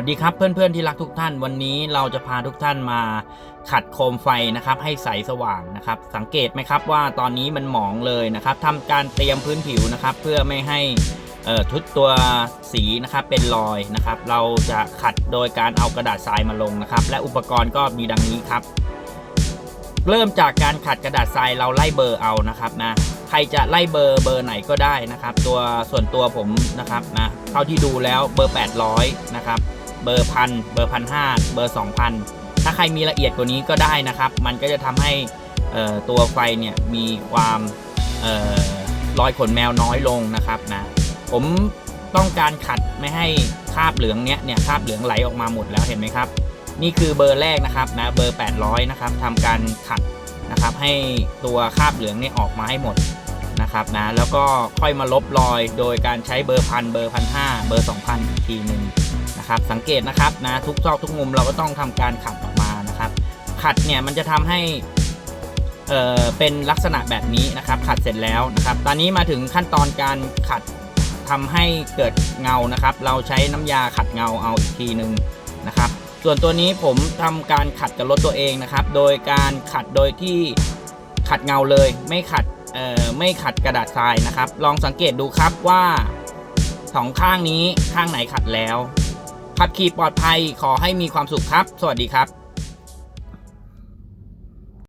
วัสดีครับเพื่อนๆที่รักทุกท่านวันนี้เราจะพาทุกท่านมาขัดโคมไฟนะครับให้ใสสว่างนะครับ สังเกตไหมครับว่าตอนนี้มันหมองเลยนะครับทำการเตรียมพื้นผิวนะครับ เพื่อไม่ให้ทุกตัวสีนะครับเป็นรอยนะครับ เราจะขัดโดยการเอากระดาษทรายมาลงนะครับ และอุปกรณ์ก็มีดังนี้ครับ เริ่มจากการขัดกระดาษทรายเราไล่เบอร์เอานะครับนะใครจะไล่เบอร์เบอร์ไหนก็ได้นะครับ ตัวส่วนตัวผมนะครับนะเท่าที่ดูแล้วเบอร์ 800 นะครับ เบอร์พันเบอร์พันห้าเบอร์สองพันถ้าใครมีละเอียดกว่านี้ก็ได้นะครับ มันก็จะทำให้ตัวไฟเนี่ยมีความเอ่อรอยขนแมวน้อยลงนะครับนะผมต้องการขัดไม่ให้คราบเหลืองเนี้ยเนี่ยคราบเหลืองไหลออกมาหมดแล้วเห็นไหมครับ นี่คือเบอร์แรกนะครับนะเบอร์ 800 นะครับทำการขัดนะครับให้ตัวคราบเหลืองเนี่ยออกมาให้หมดนะครับนะแล้วก็ค่อยมาลบรอยโดยการใช้เบอร์พันเบอร์พันห้าเบอร์2,000อีกทีหนึ่ง นะครับ สังเกตนะครับนะทุกซอกทุกมุมเราก็ต้องทำการขัดออกมานะครับ ขัดเนี่ยมันจะทำให้เอ่อเป็นลักษณะแบบนี้นะครับ ขัดเสร็จแล้วนะครับ ตอนนี้มาถึงขั้นตอนการขัดทำให้เกิดเงานะครับ เราใช้น้ำยาขัดเงาเอาอีกทีหนึ่งนะครับ ส่วนตัวนี้ผมทำการขัดกับรถตัวเองนะครับ โดยการขัดโดยที่ขัดเงาเลยไม่ขัดเอ่อไม่ขัดกระดาษทรายนะครับ ลองสังเกตดูครับว่าสองข้างนี้ข้างไหนขัดแล้ว ขับขี่ปลอดภัยขอให้มีความสุขครับ สวัสดีครับ